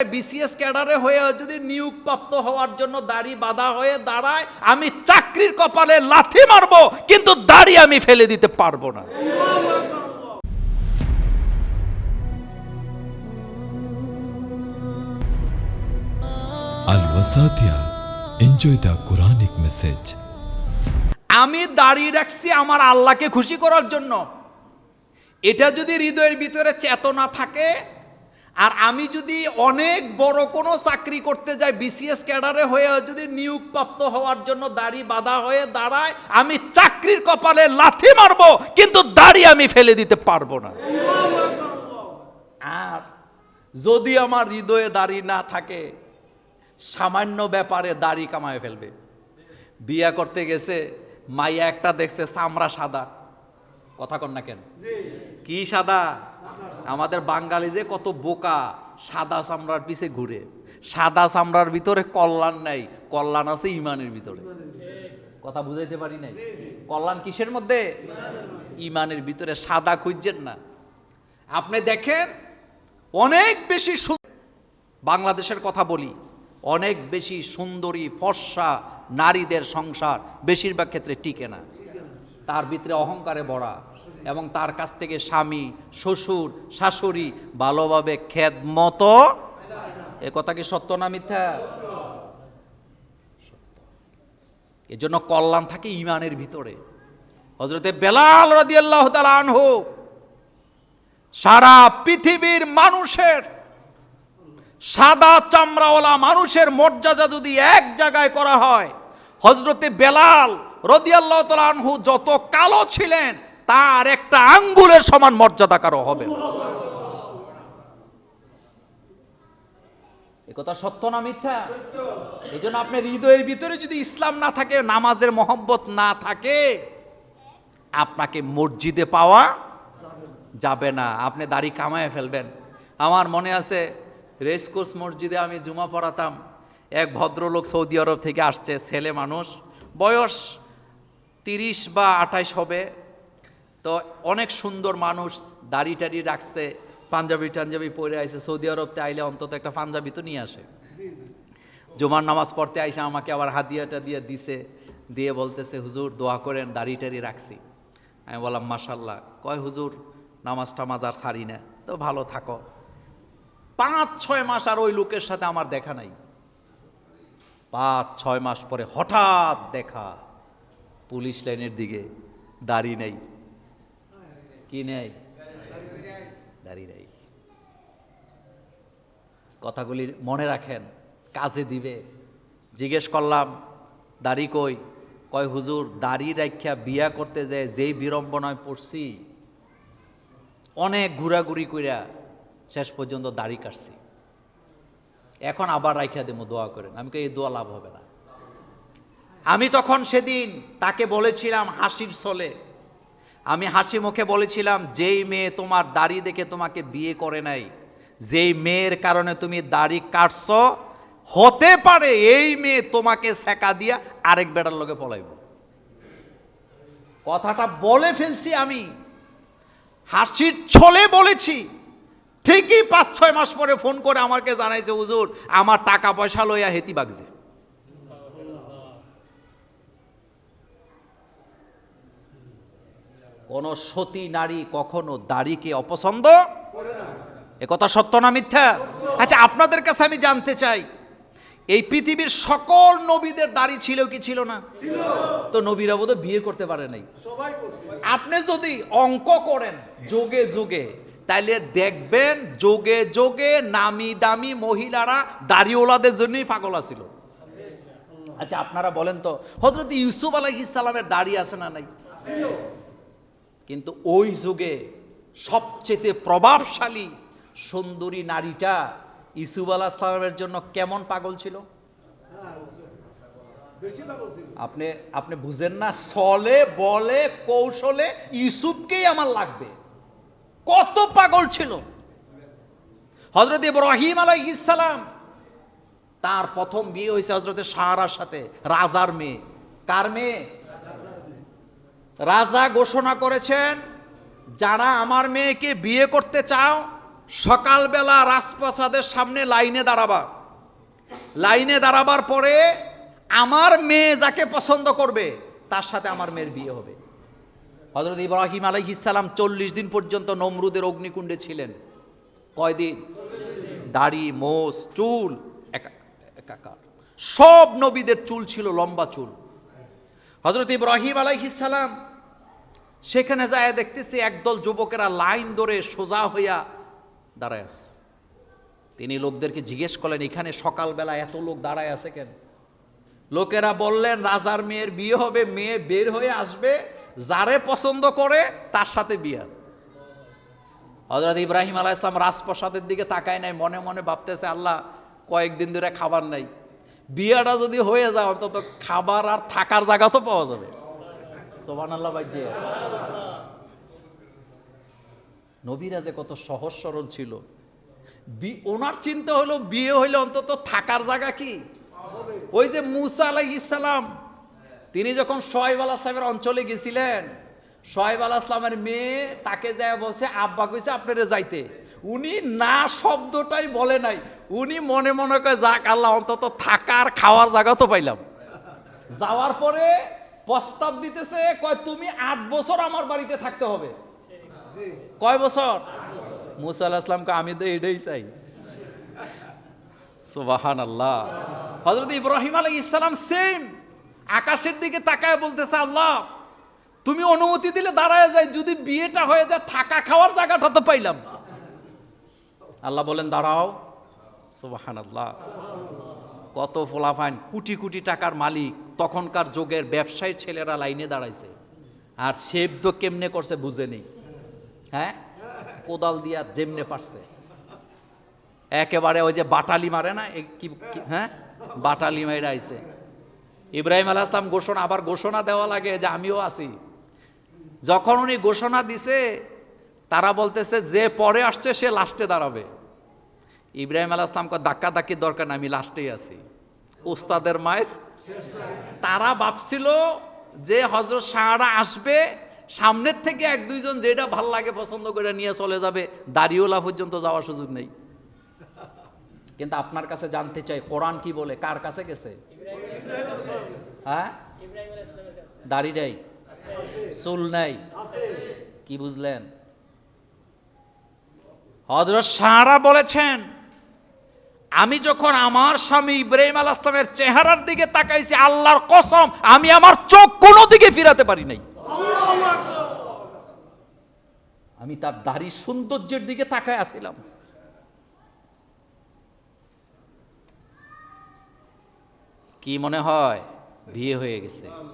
BCS ক্যাডারে হয়ে যদি নিয়োগপ্রাপ্ত হওয়ার জন্য দাড়ি বাঁধা হয়ে দাঁড়ায় আমি চাকরির কপালে লাথি মারবো কিন্তু দাড়ি আমি ফেলে দিতে পারব না Wasatia. Enjoy the Quranic message. আমি দাঁড়িয়ে রাখছি আমার আল্লাহকে খুশি করার জন্য এটা যদি হৃদয়ের ভিতরে চেতনা থাকে আর আমি যদি অনেক বড় কোনো চাকরি করতে যাই বিসিএস ক্যাডারে হয়ে যদি নিয়োগপ্রাপ্ত হওয়ার জন্য দাড়ি বাঁধা হয়ে দাঁড়ায় আমি চাকরির কপালে লাথি মারবো কিন্তু দাড়ি আমি ফেলে দিতে পারব না। আর যদি আমার হৃদয়ে দাড়ি না থাকে সামান্য ব্যাপারে দাড়ি কামায় ফেলবে। বিয়া করতে গেছে মাইয়া একটা দেখছে চামড়া সাদা। কথা কন না কেন? কি সাদা? আমাদের বাঙালি যে কত বোকা সাদা চামড়ার পিছে ঘুরে। সাদা চামড়ার ভিতরে কল্যাণ নাই কল্যাণ আছে ইমানের ভিতরে। কথা বুঝাইতে পারি নাই? কল্যাণ কিসের মধ্যে? ইমানের ভিতরে সাদা খুঁজছেন না। আপনি দেখেন অনেক বেশি বাংলাদেশের কথা বলি অনেক বেশি সুন্দরী ফর্সা নারীদের সংসার বেশিরভাগ ক্ষেত্রে টিকে না। তার ভিতরে অহংকারে ভরা এবং তার কাছ থেকে স্বামী, শ্বশুর, শাশুড়ি ভালোভাবে খেদ মতো এ কথা কি সত্য না মিথ্যা? এজন্য কল্যাণ থাকে ইমানের ভিতরে। হজরতে বেলাল রদিয়াল্লাহ আনহু সারা পৃথিবীর মানুষের সাদা চামড়াওয়ালা মানুষের মর্যাদা যদি এক জায়গায় করা হয় হজরতে বেলাল রদিয়াল্লাহ আনহু যত কালো ছিলেন, তার একটা আঙ্গুলের সমান মর্যাদা কারও হবে। কথা সত্য না মিথ্যা? এই জন্য আপনার হৃদয়ের ভিতরে যদি ইসলাম না থাকে, নামাজের মহব্বত না থাকে, আপনাকে মসজিদে পাওয়া যাবে না। আপনি দাড়ি কামায় ফেলবেন। আমার মনে আছে রেসকোর্স মসজিদে আমি জুমা পড়াতাম। এক ভদ্রলোক সৌদি আরব থেকে আসছে, ছেলে মানুষ, বয়স তিরিশ বা আঠাইশ হবে। তো অনেক সুন্দর মানুষ দাড়ি টাড়ি রাখছে, পাঞ্জাবি টাঞ্জাবি পরে আইছে। সৌদি আরবতে আইলে অন্তত একটা পাঞ্জাবি তো নিয়ে আসে। জুমার নামাজ পড়তে আইসা আমাকে আবার হাদিয়াটা দিয়ে দিছে, দিয়ে বলতেছে, হুজুর, দোয়া করেন, দাড়ি টাড়ি রাখছি। আমি বললাম, মাশাল্লাহ। কয়, হুজুর, নামাজ টামাজ আর ছাড়ি না। তো ভালো থাকো। পাঁচ, ছয় মাস আর ওই লোকের সাথে আমার দেখা নাই। পাঁচ, ছয় মাস পরে হঠাৎ দেখা। পুলিশ লাইনের দিকে, দাড়ি নেই। কি নেই? দাড়ি নেই। কথাগুলি মনে রাখেন, কাজে দিবে। জিজ্ঞেস করলাম, দাড়ি কই? কয়, হুজুর, দাড়ি রাখিয়া বিয়া করতে যে যেই বিড়ম্বনায় পড়ছি, অনেক ঘোরাঘুরি কইরা শেষ পর্যন্ত দাড়ি কাটছি। এখন আবার রাখিয়া দেবো, দোয়া করেন। আমি এই দোয়া লাভ হবে না। আমি তখন সেদিন তাকে বলেছিলাম হাসির ছলে। আমি হাসি মুখে বলেছিলাম, যেই মেয়ে তোমার দাড়ি দেখে তোমাকে বিয়ে করে নাই, যেই মেয়ের কারণে তুমি দাড়ি কাটছ, হতে পারে এই মেয়ে তোমাকে সেকা দিয়া আরেক বেটার লোকে পলাইব। কথাটা বলে ফেলছি আমি। হাসির ছলে বলেছি। ঠিকই পাঁচ ছয় মাস পরে ফোন করে আমাকে জানাইছে, হুজুর, আমার টাকা পয়সা লইয়া হেতি বাগছে। কোন সতী নারী কখনো দাড়িকে অপছন্দ? এ কথা সত্য না মিথ্যা? আচ্ছা আপনাদের কাছে আমি জানতে চাই এই পৃথিবীর সকল নবীদের দাড়ি ছিল কি ছিল না? তো নবীরা বোধ বিয়ে করতে পারে নাই। আপনি যদি অঙ্ক করেন যোগে যোগে তাইলে দেখবেন যোগে যোগে নামি দামি মহিলারা দাড়িওয়ালাদের জন্যই পাগল আছিল। আচ্ছা আপনারা বলেন তো হজরত ইউসুফ আলাইহিস সালামের দাড়ি আছে না নাই? কিন্তু ওই যুগে সবচেয়ে প্রভাবশালী সুন্দরী নারীটা ইসুফ আলাহ ইসলামের জন্য কেমন পাগল ছিল? আপনি আপনি বুঝেন না সলে বলে কৌশলে ইউসুফকেই আমার লাগবে। কত পাগল ছিল। হজরত ইব্রাহিম আলাই ইসালাম তার প্রথম বিয়ে হয়েছে হজরতের সাহারার সাথে রাজার মেয়ে। কার মেয়ে? রাজা ঘোষণা করেছেন, যারা আমার মেয়েকে বিয়ে করতে চাও, সকালবেলা রাজপ্রাসাদের সামনে লাইনে দাঁড়াবা। লাইনে দাঁড়াবার পরে আমার মেয়ে যাকে পছন্দ করবে, তার সাথে আমার মেয়ের বিয়ে হবে। হজরত ইব্রাহিম আলাইহিসাল্লাম চল্লিশ দিন পর্যন্ত নমরুদের অগ্নিকুণ্ডে ছিলেন। কয়দিন? দাড়ি, মোষ, চুল, একা- একাকার। সব নবীদের চুল ছিল লম্বা চুল। হজরত ইব্রাহিম আলাইহিসাল্লাম সেখানে যায় দেখতেছি একদল যুবকেরা লাইন ধরে সোজা হইয়া দাঁড়ায় আছে। তিনি লোকদেরকে জিজ্ঞেস করলেন, এখানে সকালবেলা এত লোক দাঁড়ায় আছে কেন? লোকেরা বললেন, রাজার মেয়ের বিয়ে হবে, মেয়ে বের হয়ে আসবে, যারে পছন্দ করে তার সাথে বিয়ে। হজরত ইব্রাহিম আলাহ ইসলাম রাজপ্রসাদের দিকে তাকায় নাই, মনে মনে ভাবতেছে, আল্লাহ, কয়েকদিন ধরে খাবার নাই। বিয়েটা যদি হয়ে যায়, অন্তত খাবার আর থাকার জায়গা তো পাওয়া যাবে। আল্লাহ বাইজে নবীরা যে কত সহজ সরল ছিল। ওনার চিন্তা হলো বিয়ে হইলে অন্তত থাকার জায়গা কি? ওই যে মুসা আলাই ইসলাম তিনি যখন সোহেব আল আসলামের অঞ্চলে গেছিলেন সোহেব আল আসলামের মেয়ে তাকে যায় বলছে, আব্বা কইছে আপনারে যাইতে। উনি না শব্দটাই বলে নাই। উনি মনে মনে করে যাক আল্লাহ, অন্তত থাকার খাওয়ার জায়গা তো পাইলাম। যাওয়ার পরে প্রস্তাব দিতেছে কয় তুমি আট বছর আমার বাড়িতে থাকতে হবে। কয় বছর? মুসা আল্লাহ আসলামকে আমি তো এটাই চাই। সুবাহান আল্লাহ হজরত ইব্রাহিম আলাই ইসলাম সেম আকাশের দিকে তাকায় বলতেছে আল্লাহ তুমি অনুমতি দিলে দাঁড়ায় যায় যদি বিয়েটা হয়ে যায় থাকা খাওয়ার জায়গাটা তো পাইলাম। আল্লাহ বলেন দাঁড়াও। সুবাহান আল্লাহ কত ফোলাফাইন কোটি কোটি টাকার মালিক। তখনকার যুগের ব্যবসায়ী ছেলেরা লাইনে দাঁড়াইছে। আর সেব তো কেমনে করছে বুঝে নেই। হ্যাঁ? কোদাল দিয়া যেমনে পারছে। একেবারে ওই যে বাটালি মারে না কি হ্যাঁ? বাটালি মাইরা আইছে। ইব্রাহিম আলাহ ইসলাম ঘোষণা, আবার ঘোষণা দেওয়া লাগে যে আমিও আছি। যখন উনি ঘোষণা দিছে, তারা বলতেছে, যে পরে আসছে, সে লাস্টে দাঁড়াবে। ইব্রাহিম আলাহ ইসলামকে ধাক্কা ধাক্কির দরকার না আমি লাস্টেই আছি। উস্তাদের মায়ের তারা ভাবছিল যে হজরত শাহরা আসবে, সামনের থেকে এক দুইজন যেটা ভালো লাগে পছন্দ করে নিয়ে চলে যাবে, দাড়িওলা পর্যন্ত যাওয়ার সুযোগ নেই। কিন্তু আপনার কাছে জানতে চাই, কোরআন কি বলে? কার কাছে গেছে? হ্যাঁ? দাড়ি নেই? চুল নেই? কি বুঝলেন? হজরত সাহারা বলেছেন আমি যখন আমার স্বামী ইব্রাহিম আল আসলামের চেহারার দিকে তাকাইছি, আল্লাহর কসম, আমি আমার চোখ কোনো দিকে ফিরাতে পারি নাই। আমি তার দাড়ির সৌন্দর্যের দিকে তাকায় আসিলাম। কি মনে হয়? বিয়ে হয়ে গেছে।